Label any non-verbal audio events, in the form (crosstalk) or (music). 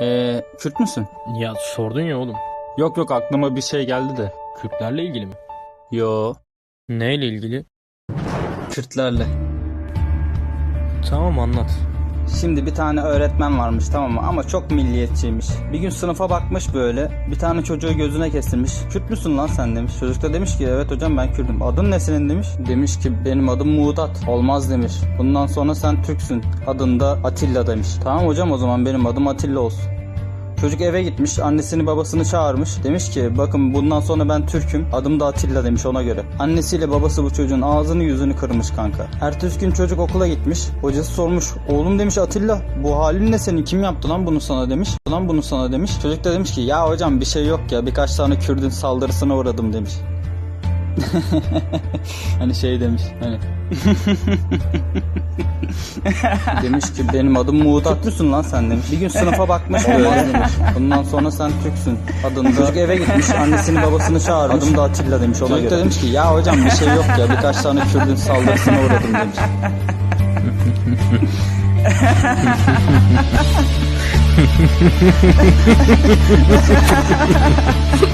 Eee Kürt müsün? Ya sordun ya oğlum. Yok yok aklıma bir şey geldi de. Kürtlerle ilgili mi? Yo Neyle ilgili? Kürtlerle. Tamam anlat. Şimdi bir tane öğretmen varmış tamam mı ama çok milliyetçiymiş. Bir gün sınıfa bakmış böyle bir tane çocuğu gözüne kestirmiş. Kürt müsün lan sen demiş. Çocuk da demiş ki evet hocam ben Kürt'üm. Adın ne senin demiş. Demiş ki benim adım Muğdat. Olmaz demiş. Bundan sonra sen Türksün. Adın da Atilla demiş. Tamam hocam o zaman benim adım Atilla olsun. Çocuk eve gitmiş, annesini babasını çağırmış. Demiş ki bakın bundan sonra ben Türk'üm, adım da Atilla demiş ona göre. Annesiyle babası bu çocuğun ağzını yüzünü kırmış kanka. Ertesi gün çocuk okula gitmiş. Hocası sormuş, oğlum demiş Atilla bu halin ne senin kim yaptı lan bunu sana demiş. Lan bunu sana demiş. Çocuk da demiş ki ya hocam bir şey yok ya birkaç tane Kürdün saldırısına uğradım demiş. (laughs) hani şey demiş hani (laughs) Demiş ki benim adım Muğdat müsün lan sen demiş. Bir gün sınıfa bakmış böyle demiş. Bundan sonra sen Türksün adında. Çocuk eve gitmiş annesini babasını çağırmış. Adım da Atilla demiş ona Çocuk da demiş ki ya hocam bir şey yok ya birkaç tane Kürdün saldırısına uğradım demiş. (laughs)